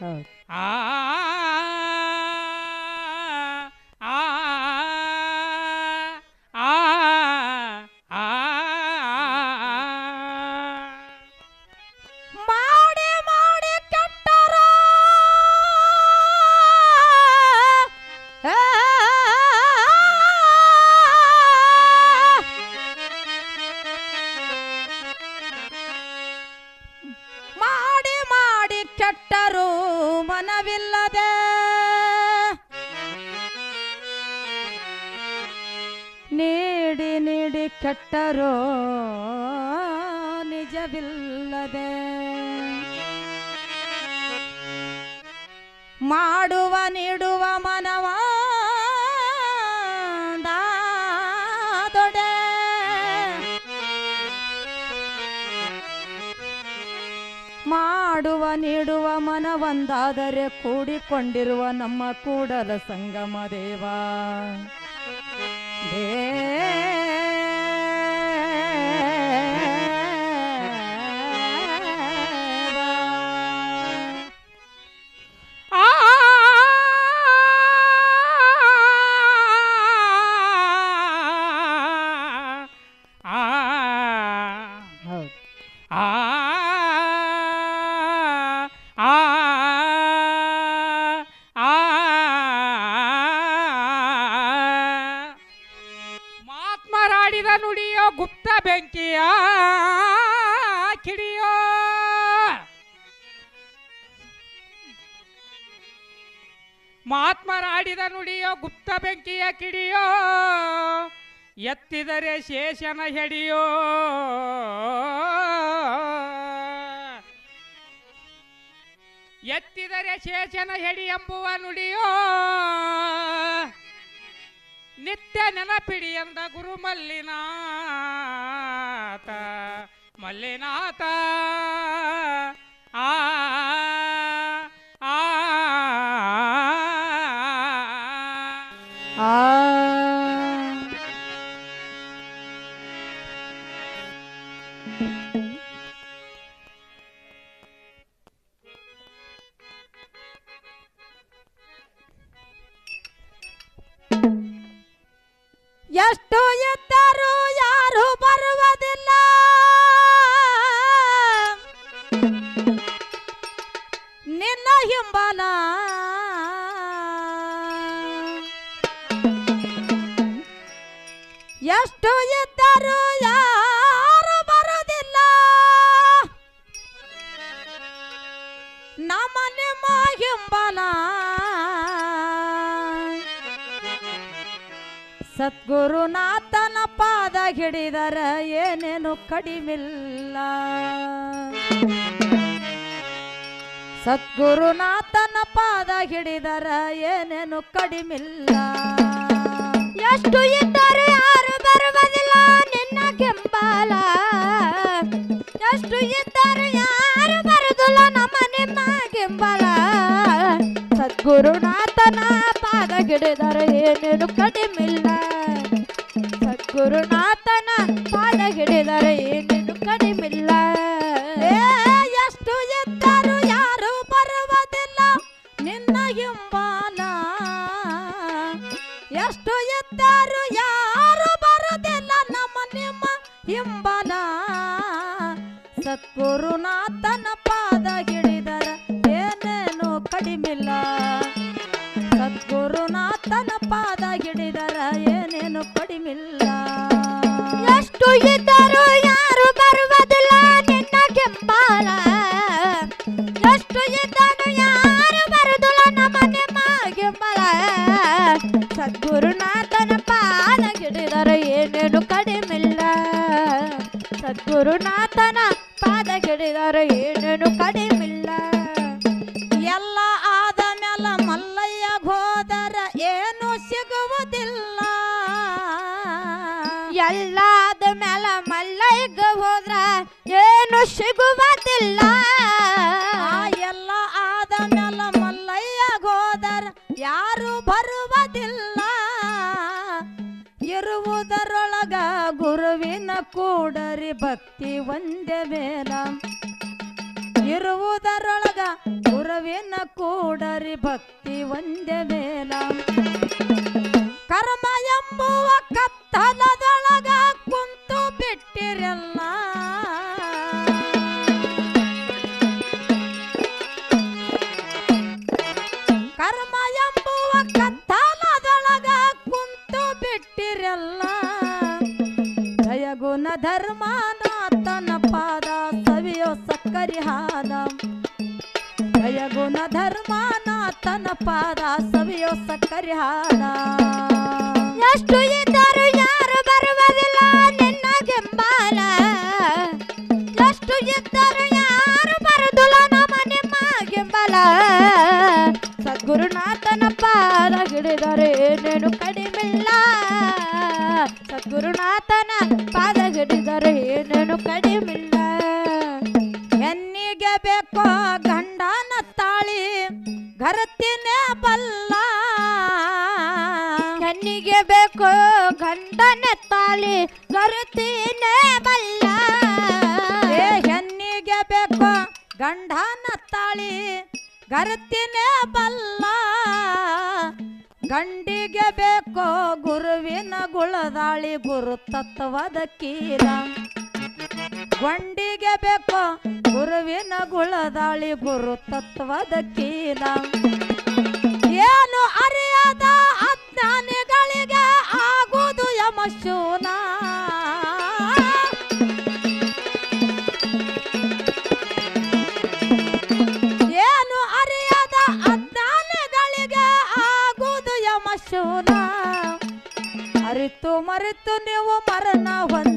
ಹೌದು. ಆ ಆ ನಿಜವಿಲ್ಲದೆ ಮಾಡುವ ನೀಡುವ ಮನವ ದೊಡೆ ಮಾಡುವ ನೀಡುವ ಮನವೊಂದಾದರೆ ಕೂಡಿಕೊಂಡಿರುವ ನಮ್ಮ ಕೂಡಲ ಸಂಗಮ ದೇವ ದೇವ. ಮಹಾತ್ಮರಾಡಿದ ನುಡಿಯೋ ಗುಪ್ತ ಬೆಂಕಿಯ ಕಿಡಿಯೋ, ಎತ್ತಿದರೆ ಶೇಷನ ಹೆಡಿಯೋ. ಎತ್ತಿದರೆ ಶೇಷನ ಹೆಡಿ ಎಂಬುವ ನುಡಿಯೋ, ನಿತ್ಯ ನೆನಪಿಡಿ ಎಂದ ಗುರು ಮಲ್ಲಿನಾಥ ಮಲ್ಲಿನಾಥ. ಆ ಎಷ್ಟು ಎದ್ದರು ಯಾರು ಬರುವುದಿಲ್ಲ. ನಿನ್ನ ಹಿಂಬಲ. ಎಷ್ಟು ಎದ್ದರು ಯಾರು ಬರುವುದಿಲ್ಲ. ನಮ್ಮ ನಿಮ್ಮ ಹಿಂಬಲ. ಸದ್ಗುರುನಾಥನ ಪಾದ ಹಿಡಿದರ ಏನೇನು ಕಡಿಮಿಲ್ಲ. ಸದ್ಗುರುನಾಥನ ಪಾದ ಹಿಡಿದರ ಏನೇನು ಕಡಿಮಿಲ್ಲ. ಎಷ್ಟು ಇದ್ದರೆ ಯಾರು ಬರುವುದಿಲ್ಲ ನಿನ್ನ ಕೆಂಬಲ. ಎಷ್ಟು ಇದ್ದರು ಸದ್ಗುರುನಾಥನ ಪಾದ ಹಿಡಿದರೆ ಏನೇನು ಕಡಿಮಿಲ್ಲ. ಸದ್ಗುರುನಾಥನ ಸದ್ಗುರುನಾಥನ ಪಾದ ಹಿಡಿದರ ಏನೇನು ಕಡಿಮಿಲ್ಲ. ಎಲ್ಲ ಆದ ಮೇಲ ಮಲ್ಲಯ್ಯ ಹೋದರ ಏನು ಸಿಗುವುದಿಲ್ಲ. ಎಲ್ಲಾದ ಮೇಲ ಮಲ್ಲಯ್ಯಗ ಹೋದ್ರ ಏನು ಸಿಗುವುದಿಲ್ಲ. ಕೂಡರಿ ಭಕ್ತಿ ಒಂದೇ ಮೇಲ ಇರುವುದರೊಳಗ ಗುರುವಿನ ಕೂಡರಿ ಭಕ್ತಿ ಒಂದೇ ಮೇಲ ಕರ್ಮ ಎಂಬುವ ಕತ್ತಲದೊಳಗ ಸವಿಯೋ ಸಕ್ಕರಿ ಹಾದ ಜಯಗುಣ ಧರ್ಮನಾಥನ ಪಾದ ಸವಿಯೋ ಸಕ್ಕರಿ ಹಾದ ಎಷ್ಟು ಇದ್ದರು ಯಾರು ಬರುವುದಿಲ್ಲ ನಿನ್ನ ಗೆಂಬಾಲ ಎಷ್ಟು ಇದ್ದರು ಯಾರು ಬರುದಿಲ್ಲ ನಮ್ಮ ನಿಮ್ಮ ಗೆಂಬಲ ಸದ್ಗುರುನಾಥನ ಪಾದ ಹಿಡಿದರೆ ಏನೇನು ಕಡಿಮಿಲ್ಲ. ಸದ್ಗುರುನಾಥನ ಪಾದ ಹಿಡಿದರೆ ಏನೇನು ಗರತಿನೇ ಬಲ್ಲ. ಹೆಣ್ಣಿಗೆ ಬೇಕು ಗಂಡನ ತಾಳಿ ಗರತಿನೇ ಬಲ್ಲ. ಏ ಹೆಣ್ಣಿಗೆ ಬೇಕು ಗಂಡನ ತಾಳಿ ಗರತಿನೇ ಬಲ್ಲ. ಗಂಡಿಗೆ ಬೇಕೋ ಗುರುವಿನ ಗುಳದಾಳಿ ಗುರು ತತ್ವದ ಕೀಲ. ಗೊಂಡಿಗೆ ಬೇಕೋ, ಗುರುವಿನ ಗುಳದಾಳಿ ಗುರು ತತ್ವದ ಕೀನ ಏನು ಅರಿಯದ ಅಜ್ಞಾನಿಗಳಿಗೆ ಆಗುವುದು ಯಮಶೂನ ಏನು ಅರಿಯದ ಆಗುವುದು ಯಮಶೂನ ಅರಿತು ಮರೆತು ನೀವು ಮರಣ ಹೊಂದಿದರ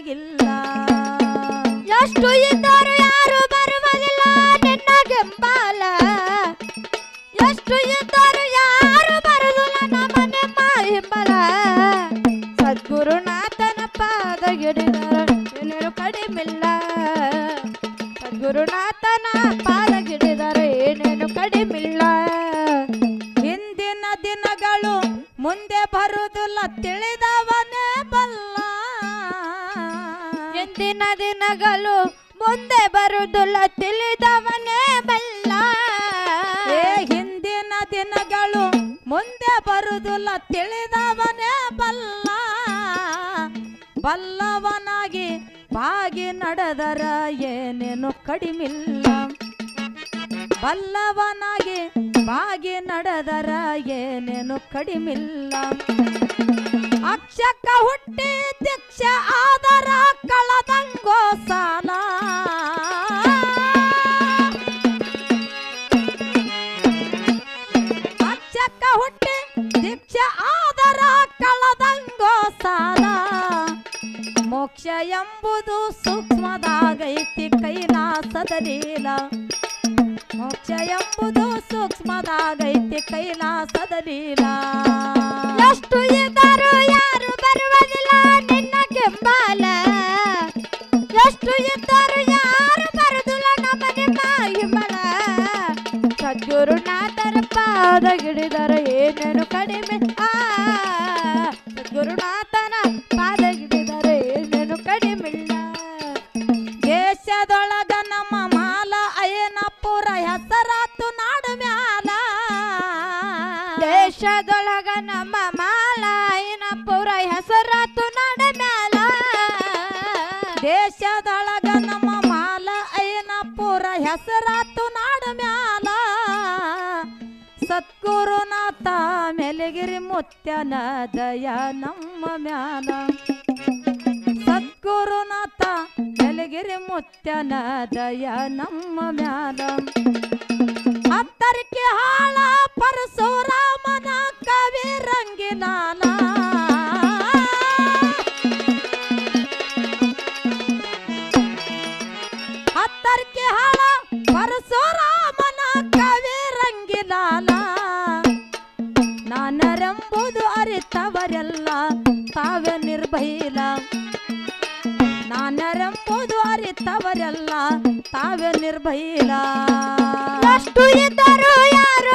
ನಿಮಗಿಲ್ಲ ಎಷ್ಟು ಇದ್ದರು ಯಾರು ಬರುವುದಿಲ್ಲ, ನಿನ್ನ ಗೆಂಬಾಲ. ಎಷ್ಟು ಇದ್ದರು ಯಾರು ಬರುವುದಿಲ್ಲ, ನಮ್ಮ ನಿಮ್ಮ ಹಿಂಬಲ. ಸದ್ಗುರುನಾಥನ ಪಾದ ಗಿಡಿದರ ಏನೇನು ಕಡಿಮಿಲ್ಲ. ಸದ್ಗುರುನಾಥನ ಪಾದ ಗಿಡಿದರೆ ಏನೇನು ಕಡಿಮಿಲ್ಲ. ಹಿಂದಿನ ದಿನಗಳು ಮುಂದೆ ಬರುವುದಿಲ್ಲ ತಿಳಿದವನೇ ಮುಂದೆ ಬರುವುದಿಲ್ಲ ತಿಳಿದವನೇ ಬಲ್ಲ. ಏ, ಹಿಂದಿನ ದಿನಗಳು ಮುಂದೆ ಬರುದುಲ್ಲ ತಿಳಿದವನೇ ಬಲ್ಲ. ಬಲ್ಲವನಾಗಿ ಬಾಗಿ ನಡೆದರ ಏನೇನು ಕಡಿಮಿಲ್ಲ. ಬಲ್ಲವನಾಗಿ ಬಾಗಿ ನಡೆದರ ಏನೇನು ಕಡಿಮಿಲ್ಲ. ಅಕ್ಷಕ ಹುಟ್ಟಿ ದೀಕ್ಷ ಆದರ ಕಳದಂಗೋ ಎಂಬುದು ಸೂಕ್ಷ್ಮದಾಗೈತಿ ಕೈಲಾಸದ ಲೀಲ. ಮೋಕ್ಷ ಎಂಬುದು ಸೂಕ್ಷ್ಮದಾಗೈತಿ ಕೈಲಾಸದ ಲೀಲ. ಎಷ್ಟು ಇದ್ದರು ಯಾರು ಬರುವುದಿಲ್ಲ ನಿನ್ನ ಕೆಂಬಾಲ. ಎಷ್ಟು ಇದ್ದರು ಯಾರು ಬರುದಿಲ್ಲ ನಮಗೆ ನಿಮ್ಮ ಹಿಮಲ ಸದ್ಗುರುನಾಥರ ಪಾದ ಗಿಡಿದರ ಏನೇನು ಕಡಿಮೆ ಸದ್ಗುರುನಾಥ ಮೆಲಗಿರಿ ಮುತ್ಯನ, ದಯ ನಮ್ಮ ಮ್ಯಾಲ. ಸದ್ಗುರುನಾಥ ಬೆಲಗಿರಿ ಮುತ್ಯನ, ದಯ ನಮ್ಮ ಮ್ಯಾಲ. ಹತ್ತರಿಕೆ ಹಾಳ ಪರಶುರಾಮನ ಕವಿ ಅರಿತವರೆಲ್ಲ ತಾವೇ ನಿರ್ಭಯ ಎಷ್ಟು ಇದ್ದರು ಯಾರು